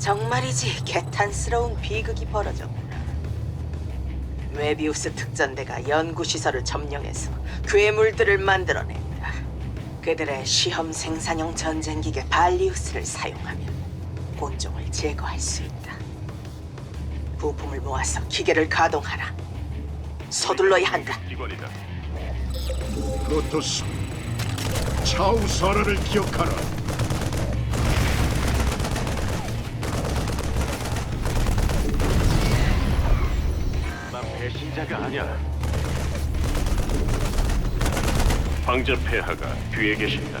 정말이지 개탄스러운 비극이 벌어졌구나. 메비우스 특전대가 연구시설을 점령해서 괴물들을 만들어낸다. 그들의 시험 생산용 전쟁기계 발리우스를 사용하면 본종을 제거할 수 있다. 부품을 모아서 기계를 가동하라. 서둘러야 한다. 기관이다. 프로토스 차우 설화를 기억하라 아니야. 황제 폐하가 뒤에 계신다.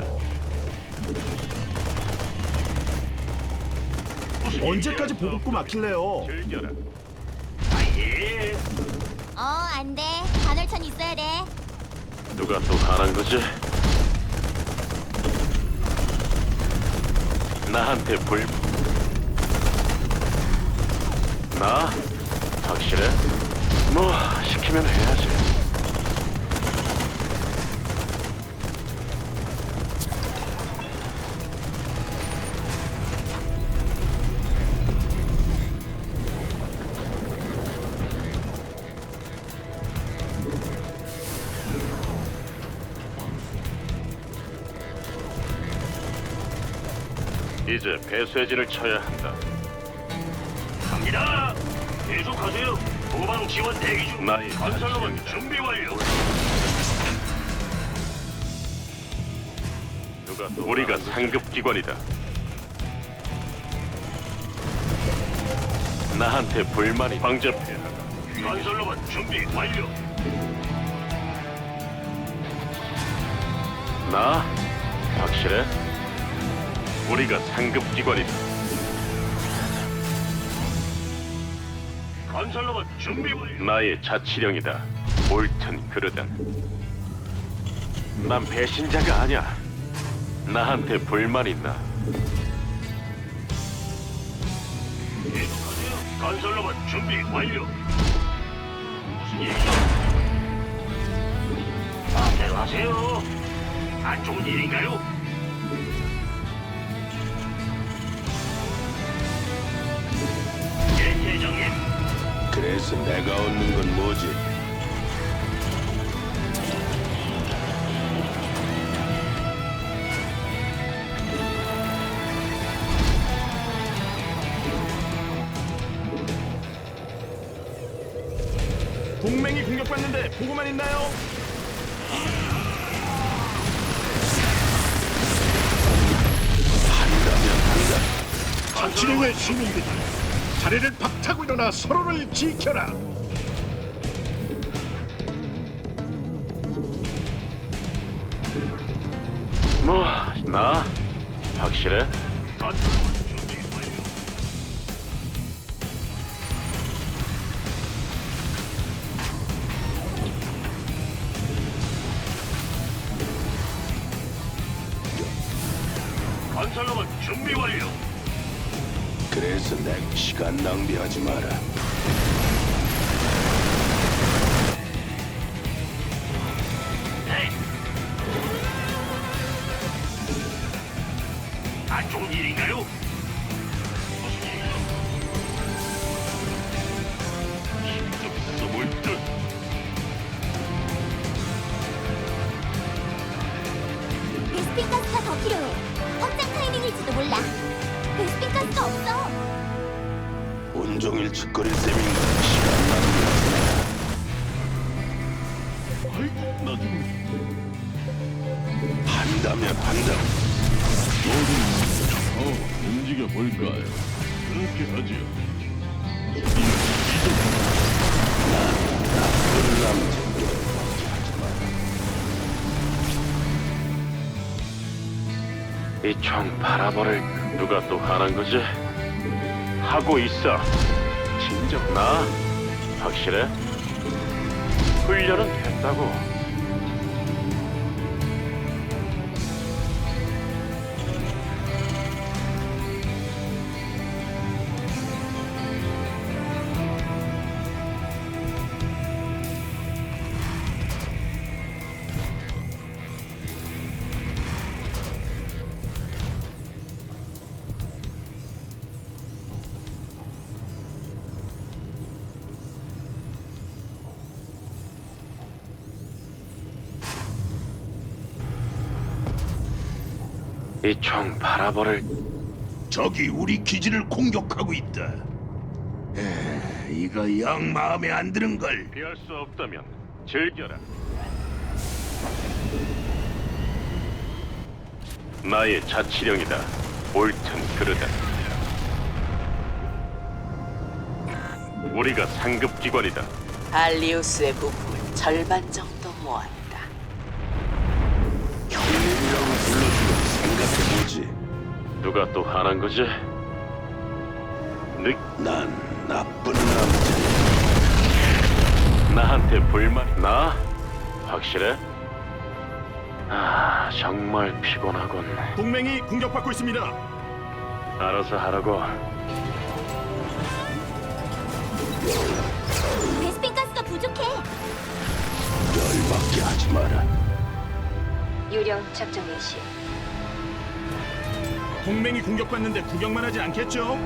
언제까지 보급고 막힐래요 즐겨라. 어, 안 돼. 간헐천 있어야 돼. 누가 또 화난 거지? 나한테 불. 나? 확실해? 뭐 시키면 해야지. 이제 배쇄진을 쳐야 한다. 갑니다. 계속하세요. 도방 지원 대기 중. 나의 건설로만 자치령이다. 준비 완료. 누가 또 우리가 상급 기관이다. 나한테 불만이 황제 폐하가 건설로만 준비 완료. 나? 확실해? 우리가 상급 기관이다. 건설로만 준비 완료. 나의 자치령이다. 옳든 그르든. 난 배신자가 아니야. 나한테 불만 있나? 계속하세요. 건설로만 준비 완료. 무슨 일이죠? 하세요. 안 좋은 일인가요? 그래서 내가 얻는 건 뭐지? 동맹이 공격받는데 보고만 있나요? 자치령의 시민들이 자리를 박 차고 일어나 서로를 지켜라 뭐, 나? 확실해? 시간 낭비하지 마라 한다면 한다 어, 움직여 볼까요? 그렇게 하지요. 이 총 바라버릴 누가 또 화난 거지? 하고 있어. 진정 나? 확실해? 훈련은 됐다고. 이 총 바라버릴 적이 우리 기지를 공격하고 있다. 에, 이거 영 마음에 안 드는 걸. 피할 수 없다면 즐겨라. 나의 자치령이다. 옳든 그르다. 우리가 상급 기관이다. 발리우스의 부품을 절반 정도 누가 또 화난 거지? 느, 난 나쁜 남자. 나한테 불만? 나? 확실해? 아, 정말 피곤하군. 동맹이 공격받고 있습니다. 알아서 하라고. 베스핀 가스가 부족해. 열받게 하지 마라. 유령 작전 개시 동맹이 공격받는데 구경만 하지 않겠죠?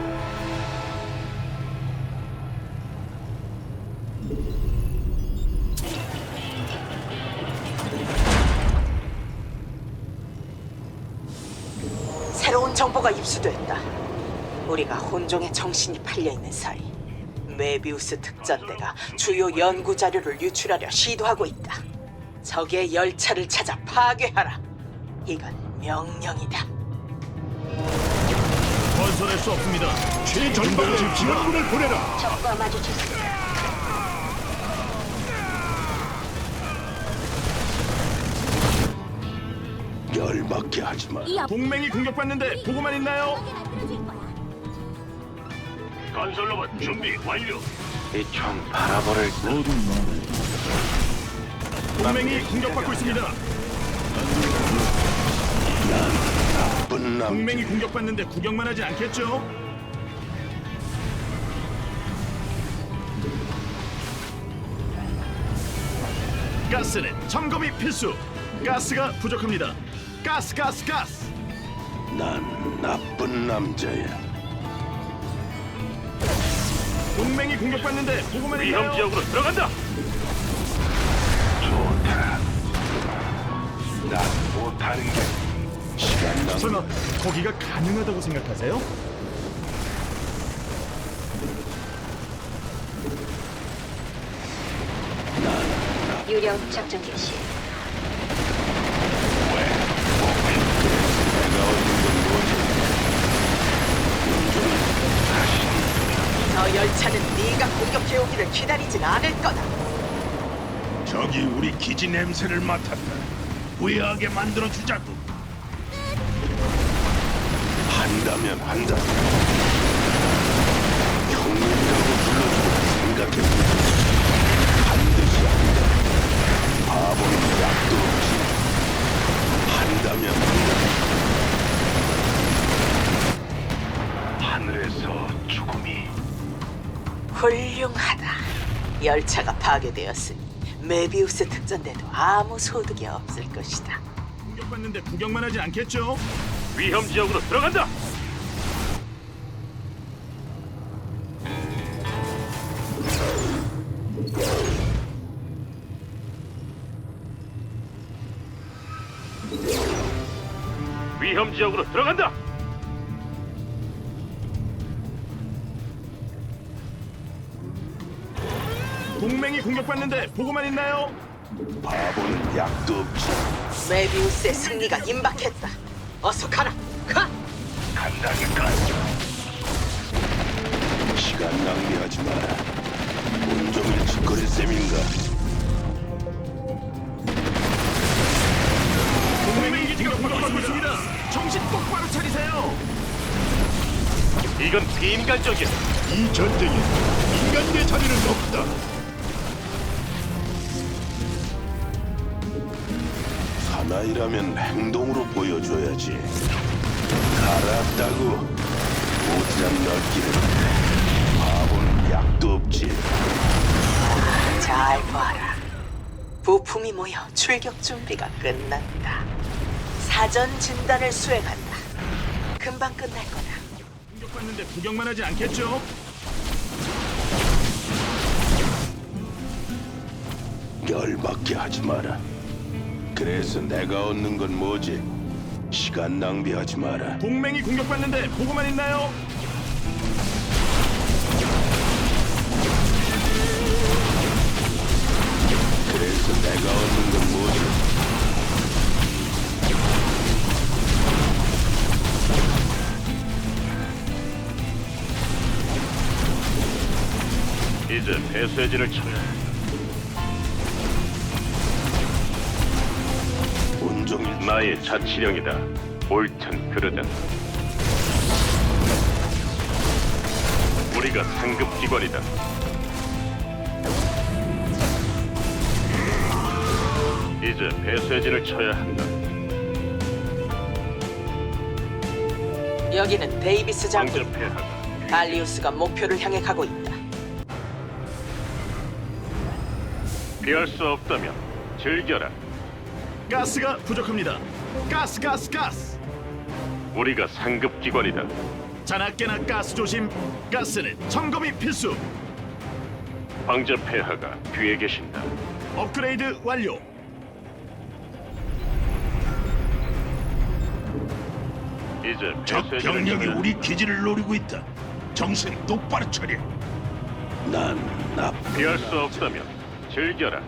새로운 정보가 입수됐다. 우리가 혼종의 정신이 팔려 있는 사이 메비우스 특전대가 주요 연구 자료를 유출하려 시도하고 있다. 적의 열차를 찾아 파괴하라. 이건 명령이다. 건설할 수 없습니다. 최전방에 지원군을 보내라. 적과 마주쳤습니다. 열받게 하지 마. 이 앞. 동맹이 공격받는데 보고만 있나요? 거야. 건설 로봇 준비 완료. 이총 말해. 동맹이 공격받고 있습니다. 나쁜 남자. 동맹이 공격받는데 구경만 하지 않겠죠? 가스는 점검이 필수. 가스가 부족합니다. 가스, 가스, 가스. 난 나쁜 남자야. 동맹이 공격받는데 보고만 위험 있나요? 지역으로 들어간다. 좋다. 난 못하는 게 시간 낭비. 설마 거기가 가능하다고 생각하세요? 유령 작전 개시 저 열차는 네가 공격해 오기를 기다리진 않을 거다. 적이 우리 기지 냄새를 맡았다. 후회하게 만들어 주자고. 한다면 한다. 형님이라고 불러주고 생각해보자. 반드시 한다. 바보는 약도 없지. 한다면 한다. 하늘에서 죽음이 훌륭하다. 열차가 파괴되었으니 메비우스 특전대도 아무 소득이 없을 것이다. 공격받는데 구경만 하지 않겠죠? 위험 지역으로 들어간다. 지역으로 들어간다. 동맹이 공격받는데 보고만 있나요? 바보는 약도 없지. 메비우스의 승리가 임박했다. 어서 가라. 가. 간다니까. 시간 낭비하지 마라. 온종일 짓거릴 셈인가? 이건 비인간적이야. 이 전쟁에 인간의 자리는 없다. 사나이라면 행동으로 보여줘야지. 알았다고. 오지랖 넓기는 바보는 약도 없지. 잘 봐라. 부품이 모여 출격 준비가 끝났다. 사전 진단을 수행한다. 금방 끝날 거다. 공격받는데 구경만 하지 않겠죠? 열받게 하지 마라. 그래서 내가 얻는 건 뭐지? 시간 낭비하지 마라. 동맹이 공격받는데 보고만 있나요? 그래서 내가 얻는 건 뭐지? 이제 배쇄진을 쳐야 해. 온종일 나의 자치령이다. 옳든 그르든. 우리가 상급 기관이다. 이제 배쇄진을 쳐야 한다. 여기는 데이비스 장군. 발리우스가 목표를 향해 가고 있다. 피할 수 없다면 즐겨라. 가스가 부족합니다. 가스 가스 가스. 우리가 상급 기관이다. 자나깨나 가스 조심. 가스는 점검이 필수. 방전 폐하가 뒤에 계신다. 업그레이드 완료. 이제 적 병력이 우리 기지를 노리고 있다. 정신 똑바로 차려. 난 나. 피할 수 없다면 즐겨라.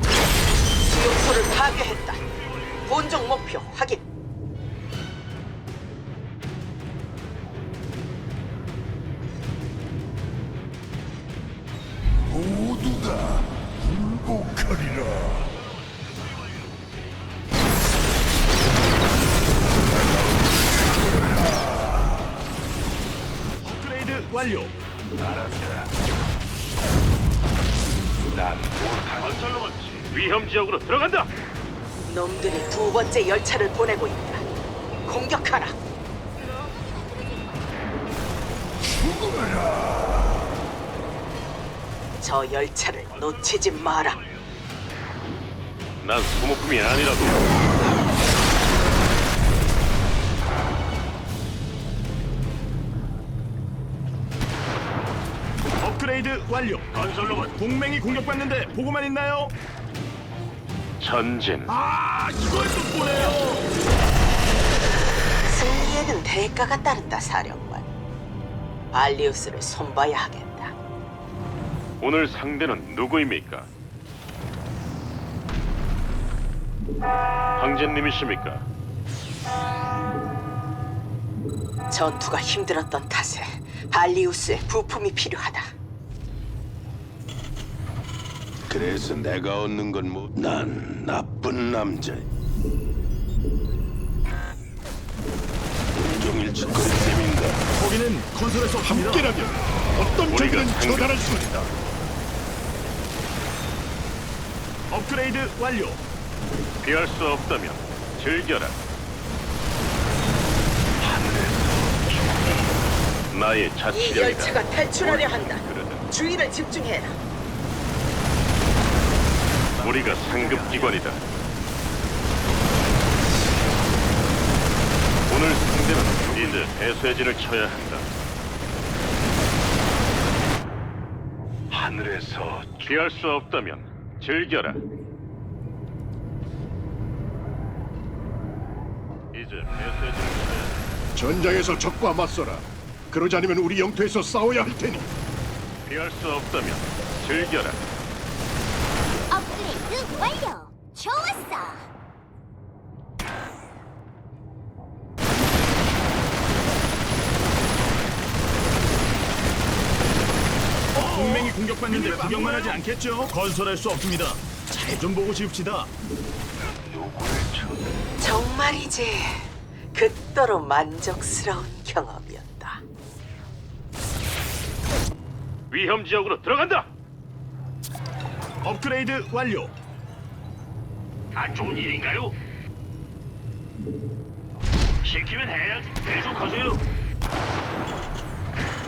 수용소를 파괴했다. 본종 목표 확인. 모두 다 굴복하리라. 지역으로 들어간다. 놈들이 두 번째 열차를 보내고 있다. 공격하라. 저 열차를 놓치지 마라. 난 소모품이 아니라고. 업그레이드 완료. 건설로만 동맹이 공격받는데 보고만 있나요? 전진. 아, 이걸 또 보네요. 승리에는 대가가 따른다, 사령관. 발리우스를 손봐야 하겠다. 오늘 상대는 누구입니까? 황제님이십니까? 전투가 힘들었던 탓에 발리우스의 부품이 필요하다. 그래서 내가 얻는 건 뭐? 난 나쁜 남자. 온종일 짓거릴 셈인가? 거기는 수 없습니다. 어떤 우리가 상급 수 있다. 업그레이드 완료. 피할 수 없다면 즐겨라. 나의 이 자치령이다. 열차가 탈출하려 한다. 그러다. 주의를 집중해라. 우리가 상급 기관이다. 오늘 상대는 이제 배쇄진을 쳐야 한다. 하늘에서 피할 수 없다면 즐겨라. 이제 배쇄진을 쳐야 한다. 전장에서 적과 맞서라. 그러지 않으면 우리 영토에서 싸워야 할 테니. 피할 수 없다면 즐겨라. 완료. 좋았어. 동맹이 공격받는데 구경만 하지 않겠죠? 건설할 수 없습니다. 잘 좀 보고 지읍시다. 정말이지 극도로 만족스러운 경험이었다. 위험 지역으로 들어간다. 업그레이드 완료. 안 좋은 일인가요? 시키면 해야지. 계속하세요.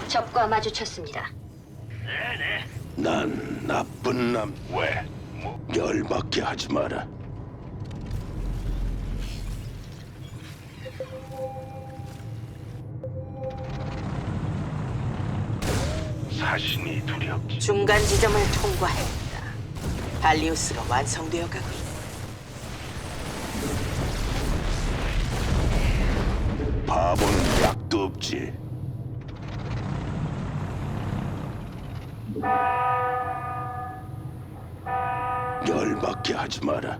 적과 마주쳤습니다. 네네. 난 나쁜 남. 왜? 뭐? 열받게 하지 마라. 사신이 두렵지. 중간 지점을 통과했다. 발리우스가 완성되어 가고 있다. 바보는 약도 없지. 열받게 하지 마라.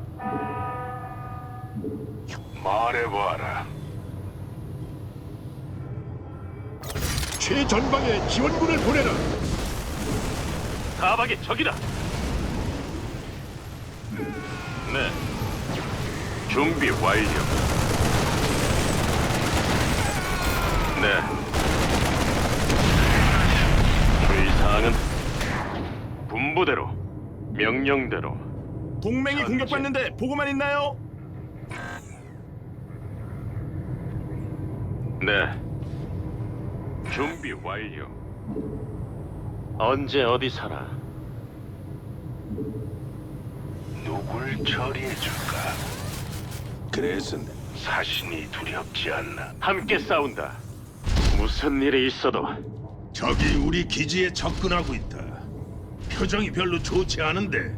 말해봐라. 최전방에 지원군을 보내라. 사박의 적이다. 네. 준비 완료. 네. 주의 사항은 분부대로 명령대로 동맹이 공격받는데 보고만 있나요? 네. 준비 완료. 언제 어디 사나? 누굴 처리해 줄까? 그래서 사신이 두렵지 않나? 함께 싸운다. 무슨 일이 있어도 적이 우리 기지에 접근하고 있다. 표정이 별로 좋지 않은데.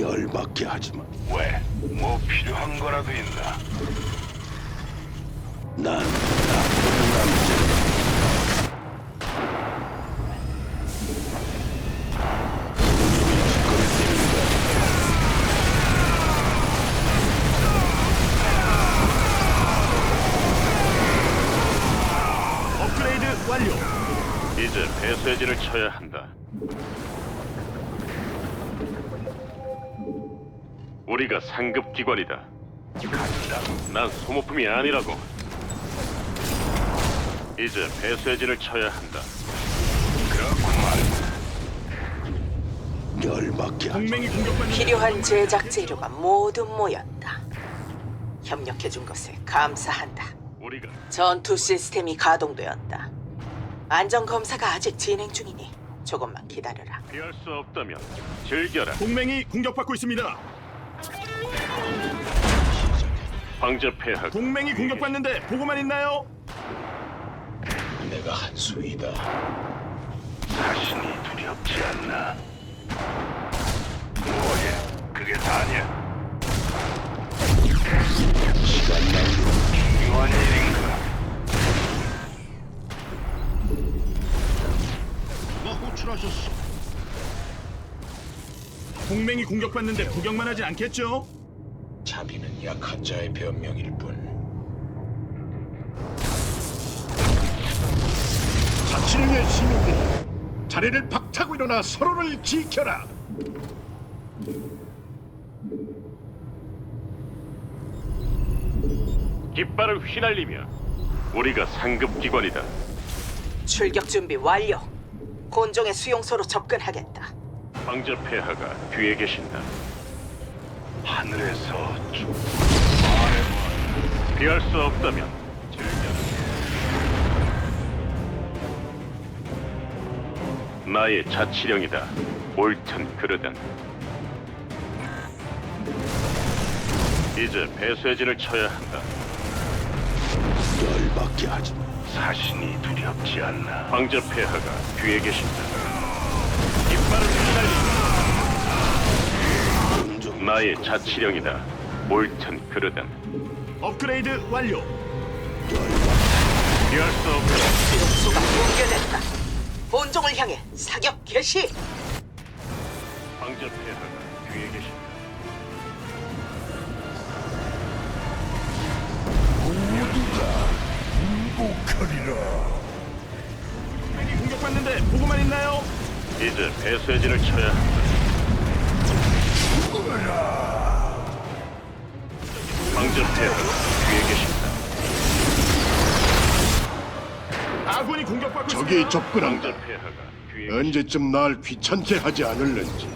열받게 하지 마. 왜? 뭐 필요한 거라도 있나? 난 배쇄진을 쳐야 한다. 우리가 상급 기관이다. 난 소모품이 아니라고. 이제 배쇄진을 쳐야 한다. 열받게 하지 동맹이 공격받는데 필요한 제작 재료가 모두 모였다. 협력해준 것에 감사한다. 우리가 전투 시스템이 가동되었다. 안전 검사가 아직 진행 중이니 조금만 기다려라. 피할 수 없다면 즐겨라. 동맹이 공격받고 있습니다. 황제 폐하가 동맹이 공격받는데 보고만 있나요? 내가 한수이다. 자신이 두렵지 않나? 뭐야? 그게 다냐? 시간 낭비 중요한 일인가? 호출하셨어? 동맹이 공격받는데 구경만 하지 않겠죠? 자비는 약한 자의 변명일 뿐. 자치령의 시민들이 자리를 박차고 일어나 서로를 지켜라. 깃발을 휘날리며 우리가 상급 기관이다. 출격 준비 완료. 곤종의 수용소로 접근하겠다. 황제 폐하가 뒤에 계신다. 하늘에서 주... 피할 수 없다면 즐겨라. 나의 자치령이다. 옳든 그르든. 이제 배쇄진을 쳐야 한다. 열받게 하지 마. 사신이 두렵지 않나? 황제 폐하가 뒤에 계신다. 깃발을 나의 자치령이다. 옳든 그르든. 업그레이드 완료. 피할 수 없다. 수용소가 붕괴됐다. 본종을 향해 사격 개시. 황제 폐하가 뒤에 계신다. 동맹이 공격받는데 보고만 있나요? 이제 배쇄진을 쳐야 한다. 황제 폐하가 뒤에 계신다. 아군이 공격받고 적이 있습니다. 접근한다. 폐하가 뒤에. 언제쯤 날 귀찮게 하지 않을는지.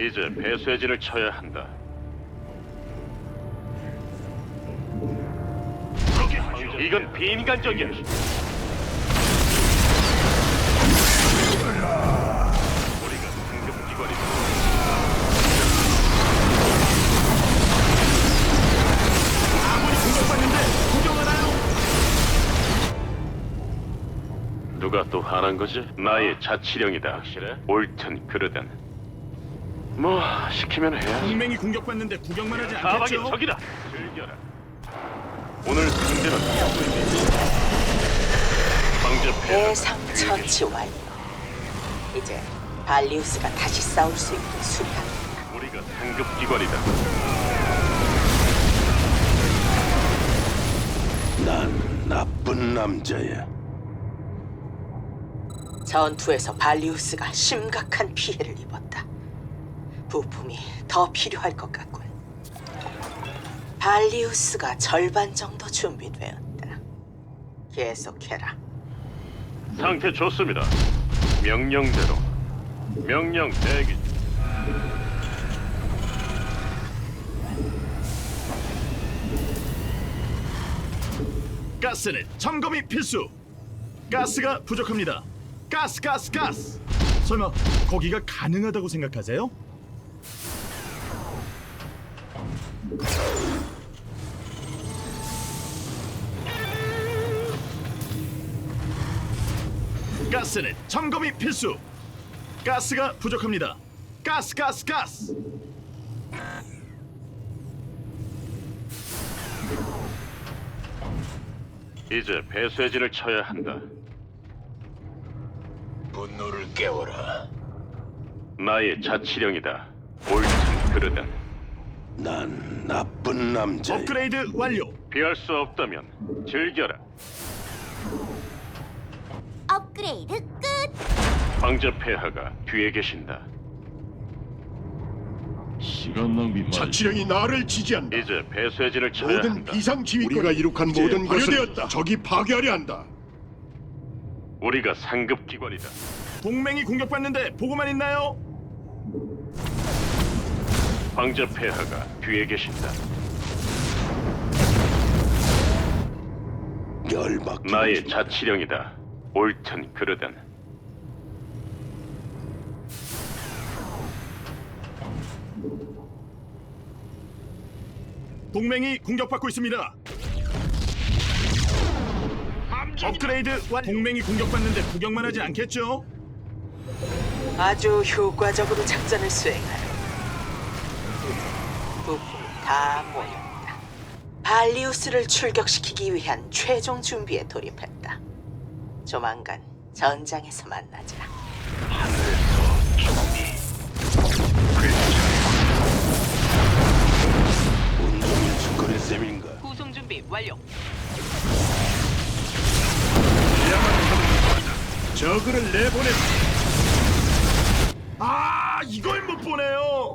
이제 배쇄진을 쳐야 한다. 이건 비인간적이야. 우리가 상급 기관이다. 아군이 공격받는데 구경하나요? 누가 또 화난 거지? 나의 자치령이다. 확실해? 옳든 그르든. 뭐 시키면 해야지. 동맹이 공격받는데 구경만 하지 사박의 않겠죠? 적이다. 즐겨라. 오늘 상대는 황제 폐하. 대상 처치 완료. 이제 발리우스가 다시 싸울 수 있게 수리합니다. 우리가 상급 기관이다. 난 나쁜 남자야. 전투에서 발리우스가 심각한 피해를 입었다. 부품이 더 필요할 것 같군. 발리우스가 절반 정도 준비되었다. 계속해라. 상태 좋습니다. 명령대로. 명령 대기. 가스는 점검이 필수. 가스가 부족합니다. 가스, 가스, 가스. 설마 거기가 가능하다고 생각하세요? 가스는 점검이 필수. 가스가 부족합니다. 가스, 가스, 가스. 이제 배쇄진을 쳐야 한다. 분노를 깨워라. 나의 자치령이다. 옳든 그르든 난 나쁜 남자야. 업그레이드 완료. 피할 수 없다면 즐겨라. 업그레이드 끝. 황제 폐하가 뒤에 계신다. 자치령이 나를 지지한다. 이제 배쇄진을 쳐야 모든 한다. 비상 지휘권 우리가 이룩한 모든 것을 적이 파괴하려 한다. 우리가 상급 기관이다. 동맹이 공격받는데 보고만 있나요? 황제 폐하가 뒤에 계신다. 열받. 나의 자치령이다. 옳든 그르든 동맹이 공격받고 있습니다. 업그레이드 완. 동맹이 공격받는데 구경만 하지 않겠죠? 아주 효과적으로 작전을 수행하라. 부품이 다 모였다. 발리우스를 출격시키기 위한 최종 준비에 돌입했다. 조만간 전장에서 만나자. 운동을 짓거릴 셈인가? 구송 준비 완료. 저그를 내보내. 아 이걸 못 보네요.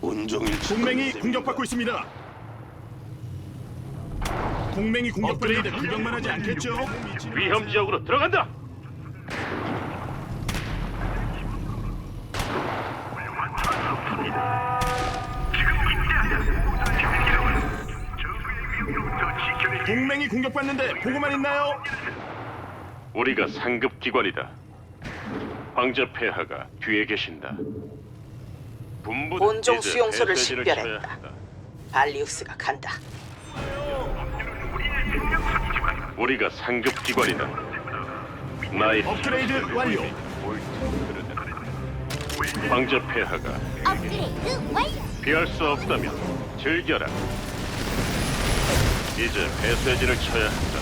온종일 동맹이 공격받고 있습니다. 동맹이 공격받는데 구경만 하지 않겠죠? 위험 지역으로 들어간다. 동맹이 공격받는데 보고만 있나요? 우리가 상급 기관이다. 황제 폐하가 뒤에 계신다. 본종 이제 수용소를 식별했다. 발리우스가 간다. 우리가 상급 기관이다. 나의 업그레이드 완료. 황제 폐하가 업그레이드 완료. 피할 수 없다면 즐겨라. 이제 배쇄진을 쳐야 한다.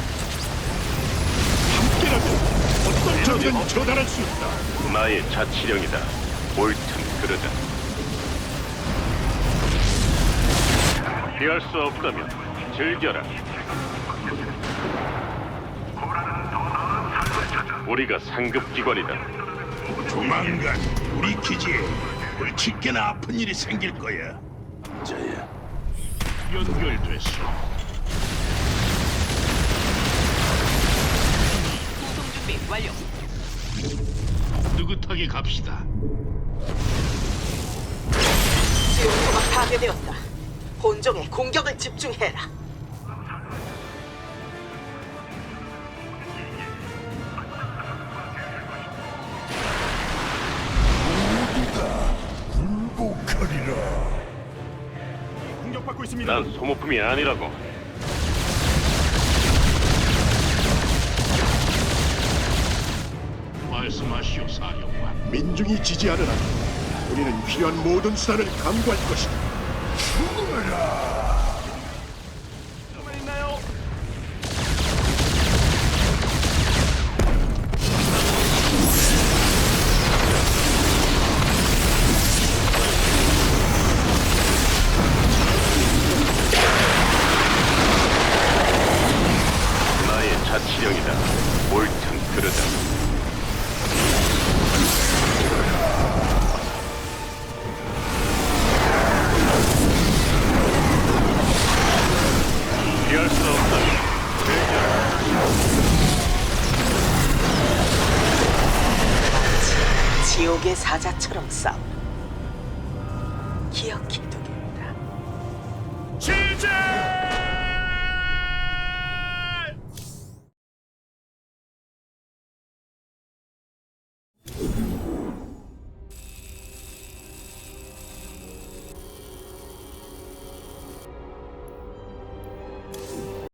함께라도 어떤 적이든 처단할 수 있다. 나의 자치령이다. 옳든 그르든. 피할 수 없다면 즐겨라. 우리가 상급 기관이다. 조만간 우리 기지에 골칫게나 아픈 일이 생길 거야. 자야. 연결됐어. 구송 준비 완료. 느긋하게 갑시다. 수용소가 파괴되었다. 본종에 공격을 집중해라. 공격받고 있습니다. 난 소모품이 아니라고. 말씀하시오, 사령관. 민중이 지지하는 한 우리는 필요한 모든 수단을 강구할 것이다.